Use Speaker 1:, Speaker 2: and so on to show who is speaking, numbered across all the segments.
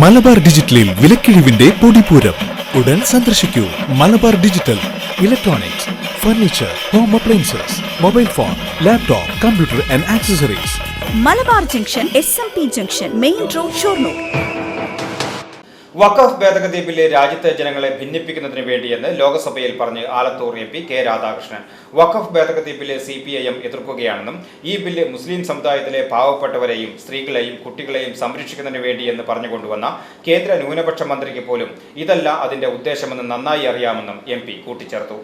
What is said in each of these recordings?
Speaker 1: മലബാർ ഡിജിറ്റലിൽ വിലക്കിഴിവിന്റെ പൊടിപൂരം. ഉടൻ സന്ദർശിക്കൂ. Malabar digital electronics furniture home appliances mobile phone laptop computer and accessories
Speaker 2: Malabar junction S M P junction main road Shoranur.
Speaker 3: വഖഫ് ഭേദഗതി bill രാജ്യത്തെ ജനങ്ങളെ ഭിന്നിപ്പിക്കുന്നതിന് വേണ്ടിയെന്ന് ലോക്സഭയിൽ പറഞ്ഞ് Alathur M P K Radhakrishnan. വഖഫ് ഭേദഗതി bill C P I M എതിർക്കുകയാണെന്നും ഈ bill മുസ്ലിം സമുദായത്തിലെ പാവപ്പെട്ടവരെയും സ്ത്രീകളെയും കുട്ടികളെയും സംരക്ഷിക്കുന്നതിന് വേണ്ടിയെന്ന് പറഞ്ഞുകൊണ്ടുവന്ന കേന്ദ്ര ന്യൂനപക്ഷ മന്ത്രിക്ക് പോലും ഇതല്ല അതിന്റെ ഉദ്ദേശമെന്ന് നന്നായി അറിയാമെന്നും എം പി കൂട്ടിച്ചേർത്തു.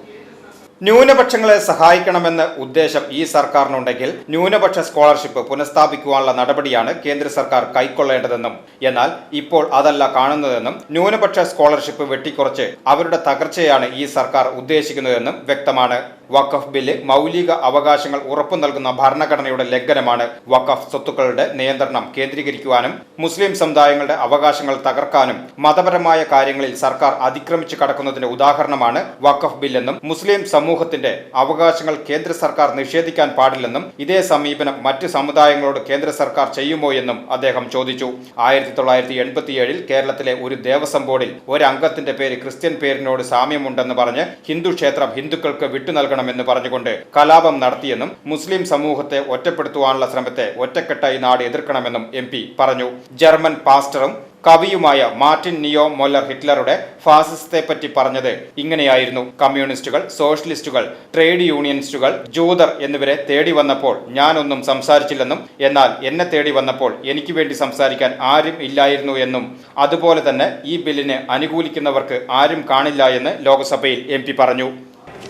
Speaker 3: ന്യൂനപക്ഷങ്ങളെ സഹായിക്കണമെന്ന ഉദ്ദേശം ഈ സർക്കാരിനുണ്ടെങ്കിൽ ന്യൂനപക്ഷ സ്കോളർഷിപ്പ് പുനഃസ്ഥാപിക്കുവാനുള്ള നടപടിയാണ് കേന്ദ്ര സർക്കാർ കൈക്കൊള്ളേണ്ടതെന്നും എന്നാൽ ഇപ്പോൾ അതല്ല കാണുന്നതെന്നും ന്യൂനപക്ഷ സ്കോളർഷിപ്പ് വെട്ടിക്കുറച്ച് അവരുടെ തകർച്ചയാണ് ഈ സർക്കാർ ഉദ്ദേശിക്കുന്നതെന്നും വ്യക്തമാണ്. വഖഫ് ബില്ല് മൗലിക അവകാശങ്ങൾ ഉറപ്പു നൽകുന്ന ഭരണഘടനയുടെ ലംഘനമാണ് വഖഫ് സ്വത്തുക്കളുടെ നിയന്ത്രണം കേന്ദ്രീകരിക്കുവാനും മുസ്ലിം സമുദായങ്ങളുടെ അവകാശങ്ങൾ തകർക്കാനും മതപരമായ കാര്യങ്ങളിൽ സർക്കാർ അതിക്രമിച്ചു കടക്കുന്നതിന്റെ ഉദാഹരണമാണ് വഖഫ് ബില്ലെന്നും മുസ്ലിം സമൂഹത്തിന്റെ അവകാശങ്ങൾ കേന്ദ്ര സർക്കാർ നിഷേധിക്കാൻ പാടില്ലെന്നും ഇതേ സമീപനം മറ്റ് സമുദായങ്ങളോട് കേന്ദ്ര സർക്കാർ ചെയ്യുമോ എന്നും അദ്ദേഹം ചോദിച്ചു. ആയിരത്തി തൊള്ളായിരത്തി എൺപത്തിയേഴിൽ കേരളത്തിലെ ഒരു ദേവസ്വം ബോർഡിൽ ഒരംഗത്തിന്റെ പേര് ക്രിസ്ത്യൻ പേരിനോട് സാമ്യമുണ്ടെന്ന് പറഞ്ഞ് ഹിന്ദു ക്ഷേത്രം ഹിന്ദുക്കൾക്ക് വിട്ടു നൽകണമെന്ന് പറഞ്ഞുകൊണ്ട് കലാപം നടത്തിയെന്നും മുസ്ലിം സമൂഹത്തെ ഒറ്റപ്പെടുത്തുവാനുള്ള ശ്രമത്തെ ഒറ്റക്കെട്ടായി നാട് എതിർക്കണമെന്നും എം പറഞ്ഞു. ജർമ്മൻ പാസ്റ്ററും കവിയുമായ മാർട്ടിൻ നിയോ മൊല്ലർ ഹിറ്റ്ലറുടെ ഫാസിസത്തെ പറ്റി പറഞ്ഞത് ഇങ്ങനെയായിരുന്നു കമ്മ്യൂണിസ്റ്റുകൾ സോഷ്യലിസ്റ്റുകൾ ട്രേഡ് യൂണിയനിസ്റ്റുകൾ ജൂതർ എന്നിവരെ തേടി വന്നപ്പോൾ ഞാനൊന്നും സംസാരിച്ചില്ലെന്നും എന്നാൽ എന്നെ തേടി വന്നപ്പോൾ എനിക്ക് വേണ്ടി സംസാരിക്കാൻ ആരും ഇല്ലായിരുന്നു എന്നും അതുപോലെ തന്നെ ഈ ബില്ലിനെ അനുകൂലിക്കുന്നവർക്ക് ആരും കാണില്ല എന്ന് ലോക്സഭയിൽ എം പി പറഞ്ഞു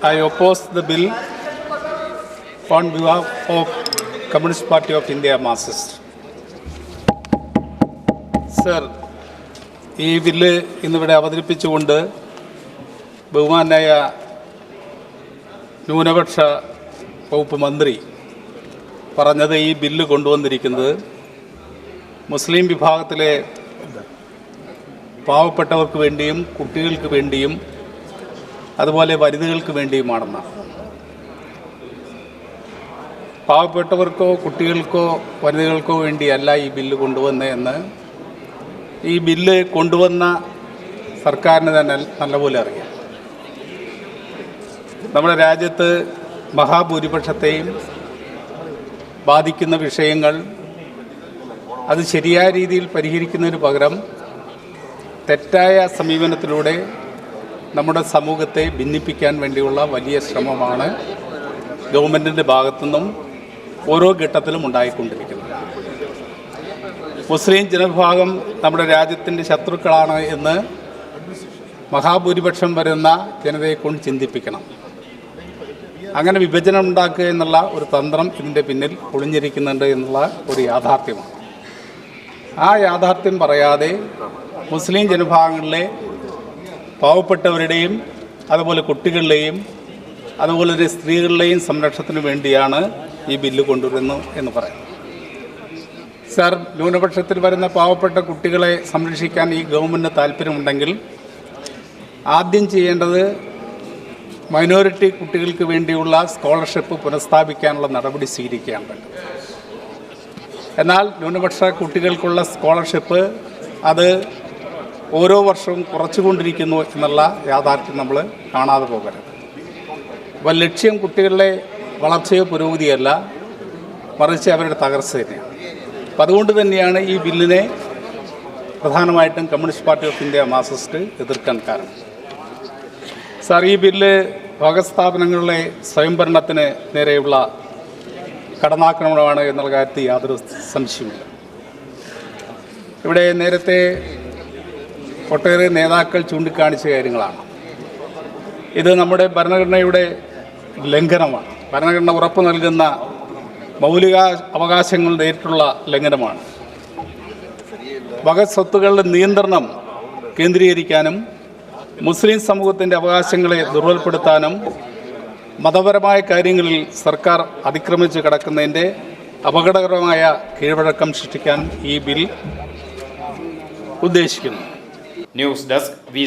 Speaker 4: I oppose the bill on of Communist Party of India Marxist. Sir ഈ ബില്ല് ഇന്നിവിടെ അവതരിപ്പിച്ചുകൊണ്ട് ബഹുമാനായ ന്യൂനപക്ഷ വകുപ്പ് മന്ത്രി പറഞ്ഞത് ഈ ബില്ല് കൊണ്ടുവന്നിരിക്കുന്നത് മുസ്ലിം വിഭാഗത്തിലെ പാവപ്പെട്ടവർക്ക് വേണ്ടിയും കുട്ടികൾക്ക് വേണ്ടിയും അതുപോലെ വനിതകൾക്ക് വേണ്ടിയുമാണെന്നാണ്. പാവപ്പെട്ടവർക്കോ കുട്ടികൾക്കോ വനിതകൾക്കോ വേണ്ടിയല്ല ഈ ബില്ല് കൊണ്ടുവന്നതെന്ന് ഈ ബില്ല് കൊണ്ടുവന്ന സർക്കാരിന് തന്നെ നല്ലപോലെ അറിയാം. നമ്മുടെ രാജ്യത്ത് മഹാഭൂരിപക്ഷത്തെയും ബാധിക്കുന്ന വിഷയങ്ങൾ അത് ശരിയായ രീതിയിൽ പരിഹരിക്കുന്നതിന് പകരം തെറ്റായ സമീപനത്തിലൂടെ നമ്മുടെ സമൂഹത്തെ ഭിന്നിപ്പിക്കാൻ വേണ്ടിയുള്ള വലിയ ശ്രമമാണ് ഗവൺമെന്റിന്റെ ഭാഗത്തുനിന്നും ഓരോ ഘട്ടത്തിലും ഉണ്ടായിക്കൊണ്ടിരിക്കുന്നത്. മുസ്ലിം ജനവിഭാഗം നമ്മുടെ രാജ്യത്തിന്റെ ശത്രുക്കളാണ് എന്ന് മഹാഭൂരിപക്ഷം വരുന്ന ജനതയെ കൊണ്ട് ചിന്തിപ്പിക്കണം. അങ്ങനെ വിഭജനം ഉണ്ടാക്കുക എന്നുള്ള ഒരു തന്ത്രം ഇതിന്റെ പിന്നിൽ ഒളിഞ്ഞിരിക്കുന്നുണ്ട് എന്നുള്ള ഒരു യാഥാർത്ഥ്യമാണ്. ആ യാഥാർത്ഥ്യം പറയാതെ മുസ്ലിം ജനവിഭാഗങ്ങളിലെ പാവപ്പെട്ടവരുടെയും അതുപോലെ കുട്ടികളുടെയും അതുപോലെ സ്ത്രീകളുടെയും സംരക്ഷണത്തിന് വേണ്ടിയാണ് ഈ ബില്ല് കൊണ്ടുവരുന്നു എന്ന് പറയുന്നത് സാർ ന്യൂനപക്ഷത്തിൽ വരുന്ന പാവപ്പെട്ട കുട്ടികളെ സംരക്ഷിക്കാൻ ഈ ഗവൺമെന്റ് താല്പര്യമുണ്ടെങ്കിൽ ആദ്യം ചെയ്യേണ്ടത് മൈനോറിറ്റി കുട്ടികൾക്ക് വേണ്ടിയുള്ള സ്കോളർഷിപ്പ് പുനഃസ്ഥാപിക്കാനുള്ള നടപടി വേണ്ടത് എന്നാൽ ന്യൂനപക്ഷ കുട്ടികൾക്കുള്ള സ്കോളർഷിപ്പ് അത് ഓരോ വർഷവും കുറച്ചുകൊണ്ടിരിക്കുന്നു എന്നുള്ള യാഥാർത്ഥ്യം നമ്മൾ കാണാതെ പോകരുത്. അപ്പോൾ ലക്ഷ്യം കുട്ടികളുടെ വളർച്ചയോ പുരോഗതിയല്ല മറിച്ച് അവരുടെ തകർച്ച തന്നെയാണ്. അപ്പം അതുകൊണ്ട് തന്നെയാണ് ഈ ബില്ലിനെ പ്രധാനമായിട്ടും communist party of India Marxist എതിർക്കാൻ കാരണം. സാർ ഈ ബില്ല് ഭഗസ്ഥാപനങ്ങളിലെ സ്വയംഭരണത്തിന് നേരെയുള്ള കടന്നാക്രമണമാണ് എന്നുള്ള കാര്യത്തിൽ യാതൊരു സംശയമില്ല ഇവിടെ നേരത്തെ ഒട്ടേറെ നേതാക്കൾ ചൂണ്ടിക്കാണിച്ച കാര്യങ്ങളാണ്. ഇത് നമ്മുടെ ഭരണഘടനയുടെ ലംഘനമാണ്. ഭരണഘടന ഉറപ്പ് നൽകുന്ന മൗലിക അവകാശങ്ങൾ നേരിട്ടുള്ള ലംഘനമാണ്. വക സ്വത്തുക്കളുടെ നിയന്ത്രണം കേന്ദ്രീകരിക്കാനും മുസ്ലിം സമൂഹത്തിന്റെ അവകാശങ്ങളെ ദുർബലപ്പെടുത്താനും മതപരമായ കാര്യങ്ങളിൽ സർക്കാർ അതിക്രമിച്ച് കിടക്കുന്നതിന്റെ അപകടകരമായ കീഴ്വഴക്കം സൃഷ്ടിക്കാൻ ഈ ബിൽ ഉദ്ദേശിക്കുന്നു.
Speaker 3: News desk V